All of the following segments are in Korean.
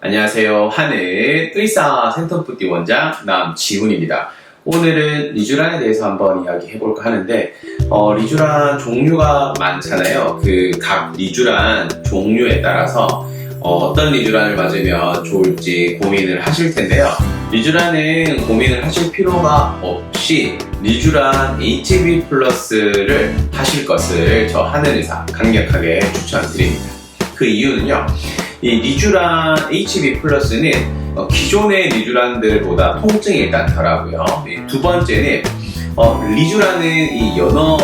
안녕하세요. 하늘 의사 센터푸티 원장 남지훈입니다. 오늘은 리쥬란에 대해서 한번 이야기해 볼까 하는데 어, 리쥬란 종류가 많잖아요. 그 각 리쥬란 종류에 따라서 어, 떤 리쥬란을 맞으면 좋을지 고민을 하실 텐데요. 리쥬란은 고민을 하실 필요가 없이 리쥬란 HB 플러스를 하실 것을 저 하늘의사 강력하게 추천드립니다. 그 이유는요. 이 리쥬란 HB 플러스는 어, 기존의 리쥬란들보다 통증이 일단 덜하고요. 이두 번째는 어, 리쥬란은 이 연어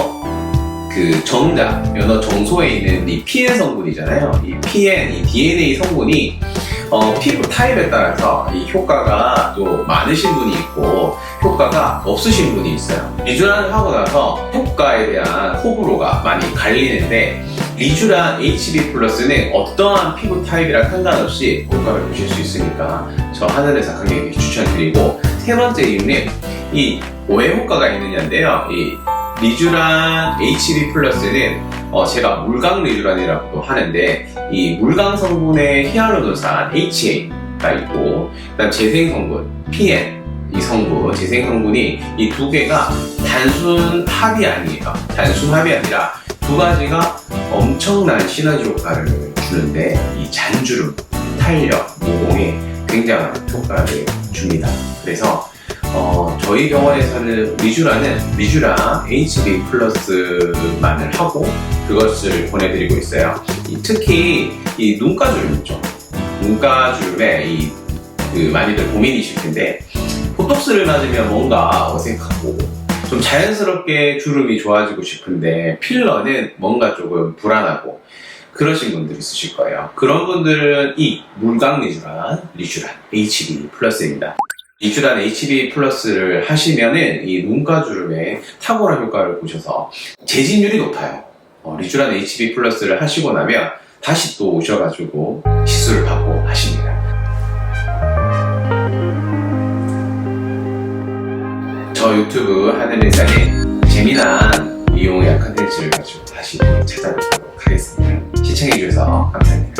그 정자, 연어 정소에 있는 이 PN 성분이잖아요. 이 PN, 이 DNA 성분이 어, 피부 타입에 따라서 이 효과가 또 많으신 분이 있고 효과가 없으신 분이 있어요. 리쥬란을 하고 나서 효과에 대한 호불호가 많이 갈리는데 리쥬란 HB 플러스는 어떠한 피부 타입이랑 상관없이 효과를 보실 수 있으니까 저 하늘에서 강력히 추천드리고 세 번째 이유는 이 왜 효과가 있느냐인데요. 이 리쥬란 HB 플러스는 어, 제가 물강 리쥬란이라고도 하는데 이 물강 성분의 히알루론산 HA가 있고 그다음 재생 성분 PN 이 성분 재생 성분이 이 두 개가 단순 합이 아니에요. 단순 합이 아니라 두 가지가 엄청난 시너지 효과를 주는데 이 잔주름, 탄력, 모공에 굉장한 효과를 줍니다. 그래서 어, 저희 병원에서는 리쥬라는 리쥬라 HB 플러스만을 하고 그것을 보내드리고 있어요. 이 특히 이 눈가주름 있죠. 눈가주름에 이, 그 많이들 고민이실 텐데 보톡스를 맞으면 뭔가 어색하고 좀 자연스럽게 주름이 좋아지고 싶은데 필러는 뭔가 조금 불안하고 그러신 분들 있으실 거예요. 그런 분들은 이 물광 리쥬란, 리쥬란 HB 플러스입니다. 리쥬란 HB 플러스를 하시면은 이 눈가 주름에 탁월한 효과를 보셔서 재진율이 높아요. 어, 리쥬란 HB 플러스를 하시고 나면 다시 또 오셔가지고 시술을 받고 하십니다. 유튜브 하늘의사에 재미난 미용의 컨텐츠를 가지고 다시 찾아뵙도록 하겠습니다. 시청해주셔서 감사합니다.